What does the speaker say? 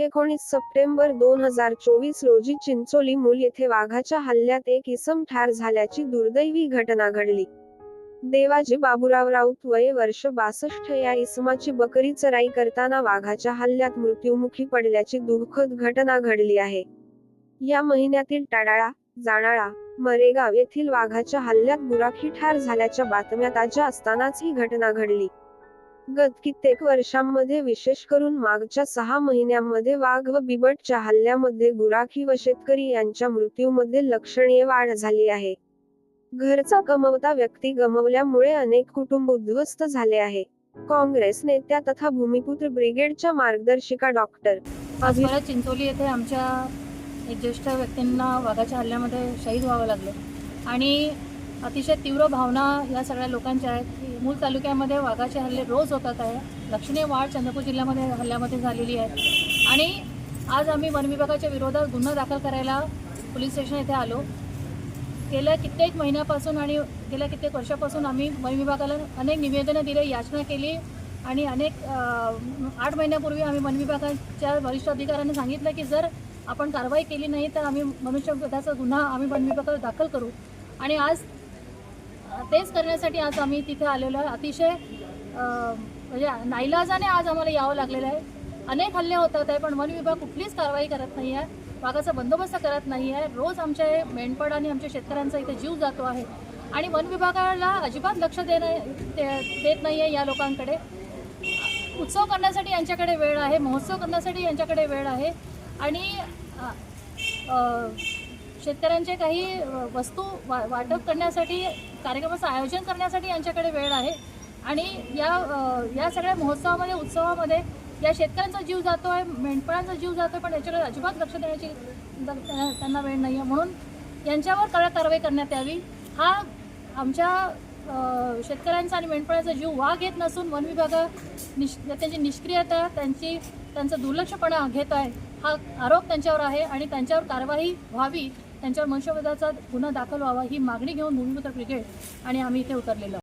एकोणीस सप्टेंबर दोन हजार चोवीस रोजी चिंचोली मूल येथे वाघाच्या हल्ल्यात एक इसम ठार झाल्याची दुर्दैवी घटना घडली. देवाजी बाबुराव राऊत वये वर्ष बासष्ट या इसमाची बकरी चराई करताना वाघाच्या हल्ल्यात मृत्युमुखी पडल्याची दुःखद घटना घडली आहे. या महिन्यातील टाडाळा जाणाळा मरेगाव येथील वाघाच्या हल्ल्यात गुराखी ठार झाल्याच्या बातम्या ताज्या असतानाच ही घटना घडली. गत कित्येक वर्षांमध्ये विशेष करून मागच्या सहा महिन्यांमध्ये वाघ व बिबटच्या हल्ल्यामध्ये गुराखी व शेतकरी यांच्या मृत्यूमध्ये लक्षणीय वाढ झाली आहे. घरचा कमवता व्यक्ती गमवल्यामुळे अनेक कुटुंब उद्ध्वस्त झाले आहे. काँग्रेस नेत्या तथा भूमिपुत्र ब्रिगेडच्या मार्गदर्शिका डॉक्टर मला चिंचोली येथे आमच्या एक ज्येष्ठ व्यक्तींना वाघाच्या हल्ल्यामध्ये शहीद व्हावं लागलं. आणि अतिशय तीव्र भावना या सगळ्या लोकांच्या आहेत. मूल तालुक्यामध्ये वाघाचे हल्ले रोज होतात आहे. लक्षणीय वाढ चंद्रपूर जिल्ह्यामध्ये हल्ल्यामध्ये झालेली आहे. आणि आज आम्ही वन विभागाच्या विरोधात गुन्हा दाखल करायला पोलीस स्टेशन येथे आलो. गेल्या कित्येक महिन्यापासून आणि गेल्या कित्येक वर्षापासून आम्ही वन विभागाला अनेक निवेदनं दिले याचना केली आणि अनेक आठ महिन्यापूर्वी आम्ही वन विभागाच्या वरिष्ठ अधिकाऱ्यांनी सांगितलं की जर आपण कारवाई केली नाही तर आम्ही मनुष्यवधाचा गुन्हा आम्ही वन विभागात दाखल करू. आणि आज तेच करण्यासाठी आज आम्ही तिथे आलेलो आहे. अतिशय म्हणजे नाईलाजाने आज आम्हाला यावं लागलेलं आहे. अनेक हल्ले होतात आहे पण वन विभाग कुठलीच कारवाई करत नाही आहे. वाघाचा बंदोबस्त करत नाही आहे. रोज आमच्या मेंढपाळ आणि आमच्या शेतकऱ्यांचा इथे जीव जातो आहे. आणि वन विभागाला अजिबात लक्ष देणं देत नाही आहे या लोकांकडे. उत्सव करण्यासाठी यांच्याकडे वेळ आहे महोत्सव करण्यासाठी यांच्याकडे वेळ आहे. आणि शेतकऱ्यांचे काही वस्तू वा वाटप करण्यासाठी कार्यक्रमाचं आयोजन करण्यासाठी यांच्याकडे वेळ आहे. आणि या या सगळ्या महोत्सवामध्ये उत्सवामध्ये या शेतकऱ्यांचा जीव जातो आहे मेंढपाळांचा जीव जातो आहे पण याच्याकडे अजिबात लक्ष देण्याची त्यांना वेळ नाही आहे म्हणून यांच्यावर कडक कारवाई करण्यात यावी. हा आमच्या शेतकऱ्यांचा आणि मेंढपाळाचा जीव वाघ येत नसून वन विभागा निष त्यांची निष्क्रियता त्यांची त्यांचं दुर्लक्षपणा घेत आहे हा आरोप त्यांच्यावर आहे आणि त्यांच्यावर कारवाई व्हावी. त्यांच्यावर मनुष्यवधाचा गुन्हा दाखल व्हावा ही मागणी घेऊन भूमिपुत्र ब्रिगेड आणि आम्ही इथे उतरलेलो.